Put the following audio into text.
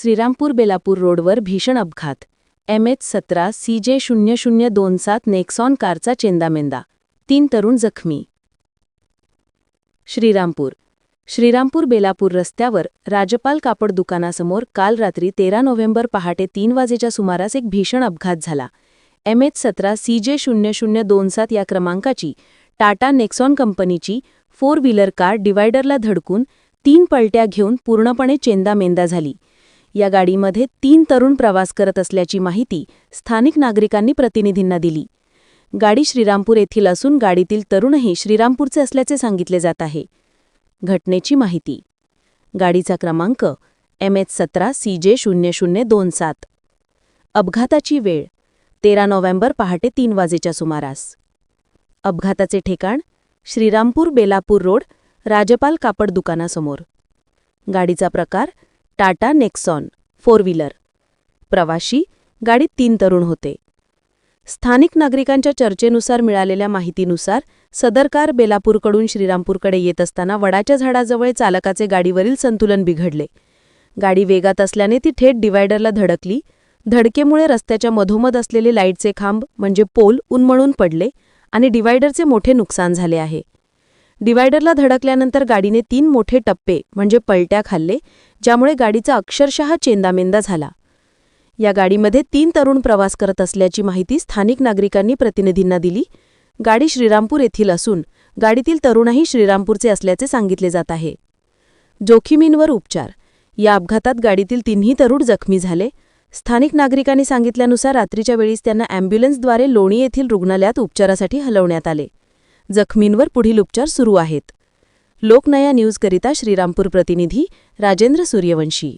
श्रीरामपूर बेलापूर रोडवर भीषण अपघात. एम एच सतरा सी जे शून्य शून्य दोन सात नेक्सॉन कारचा चेंदामेंदा. तीन तरुण जखमी. श्रीरामपूर. श्रीरामपूर बेलापूर रस्त्यावर राजपाल कापड दुकानासमोर काल रात्री तेरा नोव्हेंबर पहाटे तीन वाजेच्या सुमारास एक भीषण अपघात झाला. एम एच सतरा सी जे शून्य शून्य दोन सात या क्रमांकाची टाटा नेक्सॉन कंपनीची फोर व्हीलर कार डिव्हायडरला धडकून तीन पलट्या घेऊन पूर्णपणे चेंदामेंदा झाली. या गाडीमध्ये तीन तरुण प्रवास करत असल्याची माहिती स्थानिक नागरिकांनी प्रतिनिधींना दिली. गाडी श्रीरामपूर येथील असून गाडीतील तरुणही श्रीरामपूरचे असल्याचे सांगितले जात आहे. घटनेची माहिती. गाडीचा क्रमांक एम एच सतरा सी जे शून्य शून्य दोन सात. अपघाताची वेळ तेरा नोव्हेंबर पहाटे तीन वाजेच्या सुमारास. अपघाताचे ठिकाण श्रीरामपूर बेलापूर रोड राजपाल कापड दुकानासमोर. गाडीचा प्रकार टाटा नेक्सॉन फोर व्हीलर. प्रवाशी गाडीत तीन तरुण होते. स्थानिक नागरिकांच्या चर्चेनुसार मिळालेल्या माहितीनुसार सदरकार बेलापूरकडून श्रीरामपूरकडे येत असताना वडाच्या झाडाजवळ चालकाचे गाडीवरील संतुलन बिघडले. गाडी वेगात असल्याने ती थेट डिवायडरला धडकली. धडकेमुळे रस्त्याच्या मधोमध असलेले लाईटचे खांब म्हणजे पोल उन्मळून पडले आणि डिवायडरचे मोठे नुकसान झाले आहे. डिवायडरला धडकल्यानंतर गाडीने तीन मोठे टप्पे म्हणजे पलट्या खाल्ले ज्यामुळे गाडीचा अक्षरशः चेंदामेंदा झाला. या गाडीमध्ये तीन तरुण प्रवास करत असल्याची माहिती स्थानिक नागरिकांनी प्रतिनिधींना दिली. गाडी श्रीरामपूर येथील असून गाडीतील तरुणही श्रीरामपूरचे असल्याचे सांगितले जात आहे. जोखिमींवर उपचार. या अपघातात गाडीतील तिन्ही तरुण जखमी झाले. स्थानिक नागरिकांनी सांगितल्यानुसार रात्रीच्या वेळीच त्यांना अँब्युलन्सद्वारे लोणी येथील रुग्णालयात उपचारासाठी हलवण्यात आले. जखमींवर पुढील उपचार सुरू आहेत. लोकनया न्यूजकरिता श्रीरामपूर प्रतिनिधी राजेंद्र सूर्यवंशी.